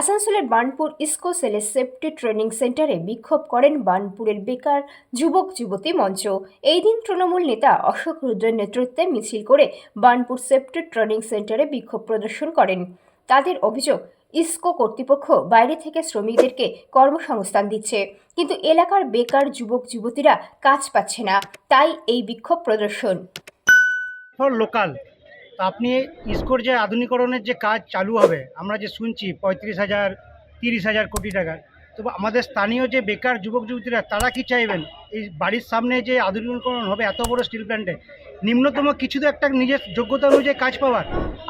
আসানসোলের বার্নপুর ইস্কো সেলের safety training সেন্টারে বিক্ষোভ করেন বার্নপুরের বেকার যুবক যুবতী মঞ্চ। এই দিন তৃণমূল নেতা অশোক রুদ্রের নেতৃত্বে মিছিল করে বার্নপুর সেফটি ট্রেনিং সেন্টারে বিক্ষোভ প্রদর্শন করেন। তাদের অভিযোগ, ইস্কো কর্তৃপক্ষ বাইরে থেকে শ্রমিকদেরকে কর্মসংস্থান দিচ্ছে, কিন্তু এলাকার বেকার যুবক যুবতীরা কাজ পাচ্ছে না, তাই এই বিক্ষোভ প্রদর্শন। লোকাল তো আপনি ইস্কোর যে আধুনিকরণের যে কাজ চালু হবে, আমরা যে শুনছি পঁয়ত্রিশ হাজার, তিরিশ হাজার কোটি টাকার, তো আমাদের স্থানীয় যে বেকার যুবক যুবতীরা তারা কি চাইবেন? এই বাড়ির সামনে যে আধুনিকরণ হবে, এত বড় স্টিল প্ল্যান্টে নিম্নতম কিছু তো একটা নিজের যোগ্যতা অনুযায়ী কাজ পাওয়ার।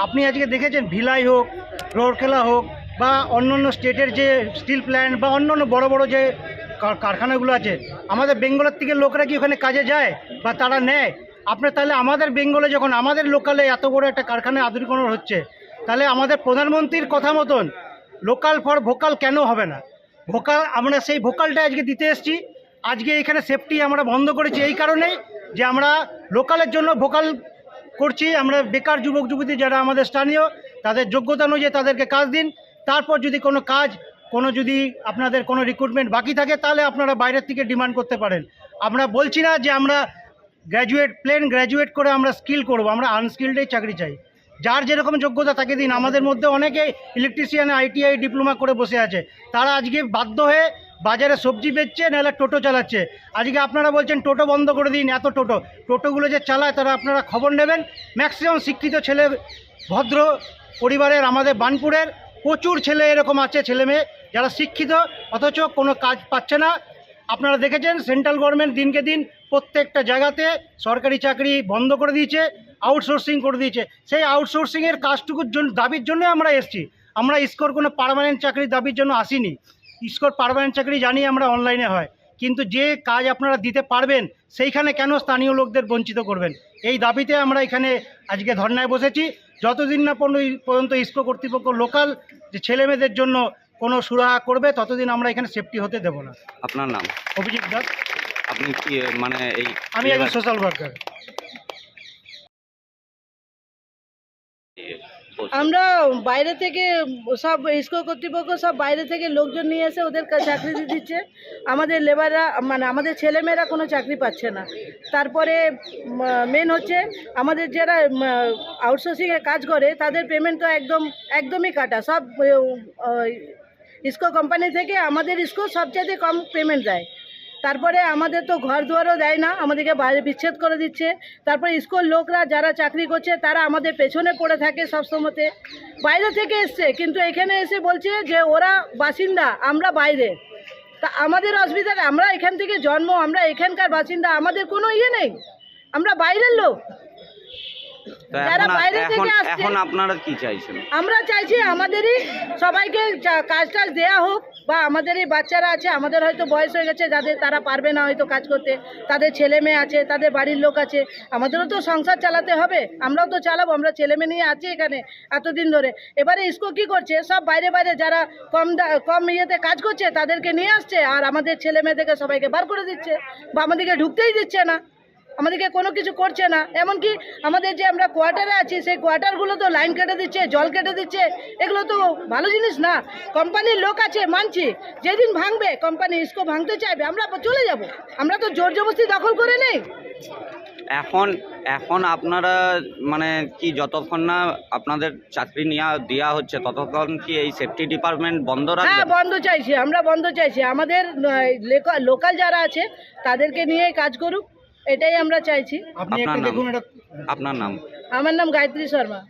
আপনি আজকে দেখেছেন, ভিলাই হোক, রোরকেলা হোক, বা অন্য অন্য স্টেটের যে স্টিল প্ল্যান্ট বা অন্য অন্য বড় বড় যে কারখানাগুলো আছে, আমাদের বেঙ্গলের থেকে লোকরা কি ওখানে কাজে যায়, বা তারা নেয়? আপনার তাহলে আমাদের বেঙ্গলে যখন আমাদের লোকালে এত বড় একটা কারখানায় আধুনিকরণ হচ্ছে, তাহলে আমাদের প্রধানমন্ত্রীর কথা মতন লোকাল ফর ভোকাল কেন হবে না? ভোকাল, আমরা সেই ভোকালটা আজকে দিতে এসেছি। আজকে এখানে সেফটি আমরা বন্ধ করেছি এই কারণেই যে আমরা লোকালের জন্য ভোকাল করছি। আমরা বেকার যুবক, যুবতী যারা আমাদের স্থানীয়, তাদের যোগ্যতা অনুযায়ী তাদেরকে কাজ দিন। তারপর যদি কোনো কাজ, কোনো যদি আপনাদের কোনো রিক্রুটমেন্ট বাকি থাকে, তাহলে আপনারা বাইরের থেকে ডিমান্ড করতে পারেন। আমরা বলছি না যে আমরা গ্র্যাজুয়েট প্লেন গ্র্যাজুয়েট করে আমরা স্কিল করব, আমরা আনস্কিলডেই চাকরি চাই। যার যেরকম যোগ্যতা তাকে দিন। আমাদের মধ্যে অনেকে ইলেকট্রিশিয়ান আইটিআই ডিপ্লোমা করে বসে আছে। তারা আজকে বাধ্য হয়ে বাজারে সবজি বেচছে, নাহলে টোটো চালাচ্ছে। আজকে আপনারা বলছেন, টোটো বন্ধ করে দিন, এত টোটো। টোটোগুলো যে চালায়, তারা আপনারা খবর নেবেন। ম্যাক্সিমাম শিক্ষিত ছেলে, ভদ্র পরিবারের আমাদের বানপুরের প্রচুর ছেলে এরকম আছে ছেলে মেয়ে যারা শিক্ষিত, অথচ কোনো কাজ পাচ্ছে না। আপনারা দেখেছেন সেন্ট্রাল গভর্নমেন্ট দিনকে দিন প্রত্যেকটা জায়গাতে সরকারি চাকরি বন্ধ করে দিয়েছে আউটসোর্সিং করে দিয়েছে। সেই আউটসোর্সিংয়ের কাজটুকুর জন্য দাবির জন্য আমরা এসেছি। আমরা ইস্কোর কোনো পারমানেন্ট চাকরির দাবির জন্য আসিনি। ইস্কোর পারমানেন্ট চাকরি জানি আমরা অনলাইনে হয়। কিন্তু যে কাজ আপনারা দিতে পারবেন, সেইখানে কেন স্থানীয় লোকদের বঞ্চিত করবেন? এই দাবিতে আমরা এখানে আজকে ধর্নায় বসেছি। যতদিন না পর্যন্ত- ইস্কো কর্তৃপক্ষ লোকাল যে ছেলে মেয়েদের জন্য কোনো সুরাহা করবে ততদিন আমরা এখানে সেফটি হতে দেবো না। আপনার নাম? অভিজিৎ দাস। আপনি কি মানে এই আমি একজন সোশ্যাল ওয়ার্কার আমরা বাইরে থেকে সব ইস্কো কর্তৃপক্ষ সব বাইরে থেকে লোকজন নিয়ে এসে ওদের চাকরি দিয়ে দিচ্ছে। আমাদের লেবাররা মানে আমাদের ছেলেমেয়েরা কোনো চাকরি পাচ্ছে না। তারপরে মেন হচ্ছে আমাদের যারা আউটসোর্সিংয়ে কাজ করে তাদের পেমেন্ট তো একদম একদমই কাটা। সব ইস্কো কোম্পানি থেকে আমাদের ইস্কো সবচেয়ে কম পেমেন্ট দেয়। তারপরে আমাদের তো ঘর দুয়ারও দেয় না, আমাদেরকে বাইরে বিচ্ছেদ করে দিচ্ছে। তারপরে স্কুল লোকরা যারা চাকরি করছে, তারা আমাদের পেছনে পড়ে থাকে সব সময়তে বাইরে থেকে এসছে, কিন্তু এখানে এসে বলছে যে ওরা বাসিন্দা, আমরা বাইরে। তা আমাদের অসুবিধা আমরা এখান থেকে জন্ম, আমরা এখানকার বাসিন্দা, আমাদের কোনো ইয়ে নেই। আমরা বাইরের লোক। তো যারা বাইরে থেকে আসছে- এখন আপনারা কি চাইছেন? আমরা চাইছি আমাদেরই সবাইকে কাজ টাজ দেওয়া হোক বা আমাদের এই বাচ্চারা আছে আমাদের হয়তো বয়স হয়ে গেছে যাদের তারা পারবে না হয়তো কাজ করতে তাদের ছেলে মেয়ে আছে তাদের বাড়ির লোক আছে আমাদেরও তো সংসার চালাতে হবে আমরাও তো চালাবো আমরা ছেলে মেয়ে নিয়ে আছি এখানে এতদিন ধরে। এবারে ইস্কো কি করছে? সব বাইরে বাইরে যারা কম কম ইয়েতে কাজ করছে তাদেরকে নিয়ে আসছে আর আমাদের ছেলে মেয়েদেরকে সবাইকে বার করে দিচ্ছে বা আমাদেরকে ঢুকতেই দিচ্ছে না। আমাদেরকে কোনো কিছু করছে না। এমনকি আমাদের যে আমরা কোয়ার্টারে আছি সেই কোয়ার্টারগুলো তো লাইন কেটে দিচ্ছে জল কেটে দিচ্ছে। এগুলো তো ভালো জিনিস না। কোম্পানির লোক আছে মানছি। যেদিন ভাঙবে কোম্পানি ইস্কো ভাঙতে চাইবে আমরা চলে যাব। আমরা তো জোর জবরদস্তি দখল করে নেই। এখন এখন আপনারা মানে কি যতক্ষণ না আপনাদের চাকরি নেওয়া দেওয়া হচ্ছে ততক্ষণ কি এই সেফটি ডিপার্টমেন্ট বন্ধ রাখবে? হ্যাঁ বন্ধ চাইছি আমরা বন্ধ চাইছি। আমাদের লোকাল যারা আছে তাদেরকে নিয়ে কাজ করুক। এটাই আমরা চাইছি। আপনার নাম? আপনার নাম? আমার নাম গায়ত্রী শর্মা।